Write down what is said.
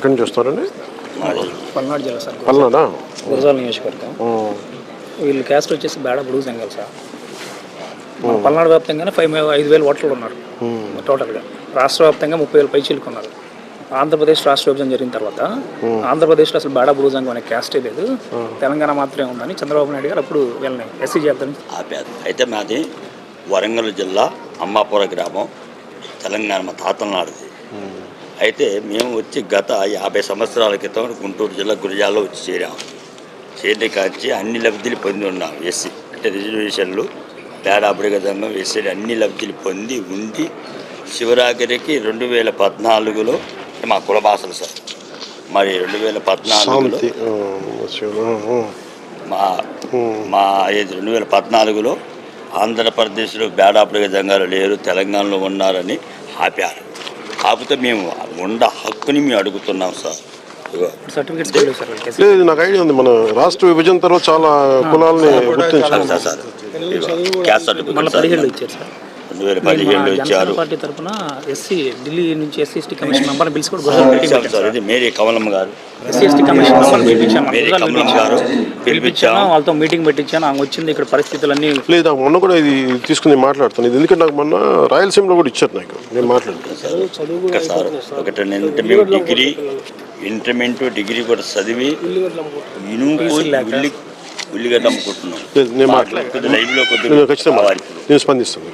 ఎక్కడి నుంచి వస్తారండి? పల్నాడు జిల్లా సార్. పల్నాడా? గురజాల నియోజకవర్గం. వీళ్ళు క్యాస్ట్ వచ్చేసి బేడ బుడుగు జంగల్ సార్. పల్నాడు వ్యాప్తంగానే ఫైవ్ ఐదు వేల ఓట్లు ఉన్నారు. టోటల్గా. రాష్ట్ర వ్యాప్తంగా ముప్పై వేల పైచీలకు ఉన్నారు. ఆంధ్రప్రదేశ్ రాష్ట్ర విభజన జరిగిన తర్వాత ఆంధ్రప్రదేశ్లో అసలు బేడా బుడుగు జంగం అనే క్యాస్టే లేదు. తెలంగాణ మాత్రమే ఉందని చంద్రబాబు నాయుడు గారు అప్పుడు వీళ్ళని ఎస్సీ జాబితాని ఆపారు. అయితే మాది వరంగల్ జిల్లా అమ్మాపుర గ్రామం. తెలంగాణ మా తాతల నాడుది. అయితే మేము వచ్చి గత యాభై సంవత్సరాల క్రితం గుంటూరు జిల్లా గురిజాల్లో వచ్చి చేరాము చేరిన కాంచి అన్ని లబ్ధులు పొంది ఉన్నాం ఎస్సీ అంటే రిజర్వేషన్లు పేడాబడిగ దంగం ఎస్సీ అన్ని లబ్ధులు పొంది ఉండి శివరాగిరికి రెండు వేల పద్నాలుగులో మా కుల భాషలు సార్. మరి రెండు వేల పద్నాలుగులో. మా మా ఏది రెండు వేల పద్నాలుగులో ఆంధ్రప్రదేశ్లో బేడాపడిగ జంగాలు లేరు తెలంగాణలో ఉన్నారని ఆపారు. కాకపోతే మేము ఉండ హక్కుని మేము అడుగుతున్నాం సార్. లేదు నాకు ఐడియా ఉంది. మన రాష్ట్ర విభజన తర్వాత చాలా కులాలని గుర్తించారు సార్ సార్ ఇగో క్యాస్ట్ మళ్ళీ సర్టిఫికేట్ రెండు వేల పదిహేడులో ఇచ్చారు. పార్టీ తరఫున ఎస్సీ ఢిల్లీ నుంచి ఎస్సీ ఎస్టీ కమిషన్ పిలిచి కూడా సార్ ఇది మేరీ కమలమ్మ గారు. ఎస్సీ ఎస్టీ కమిషన్ కమలమ్మ గారు పిలిపించాను పిలిపించాము వాళ్ళతో మీటింగ్ పెట్టించాను ఆమె వచ్చింది ఇక్కడ పరిస్థితులన్నీ లేదు మొన్న కూడా ఇది తీసుకుని మాట్లాడతాను ఇది ఎందుకంటే నాకు మొన్న రాయలసీమలో కూడా ఇచ్చారు నాకు. నేను మాట్లాడతాను సార్ ఒకటి ఏంటంటే మేము డిగ్రీ ఇంటర్మీడియట్ డిగ్రీ కూడా చదివి ఉల్లి ఉల్లిగడ్డ అమ్ముకుంటున్నాం నేను మాట్లాడతాను కొద్దిగా లైవ్లో నేను ఖచ్చితంగా. నేను స్పందిస్తాను.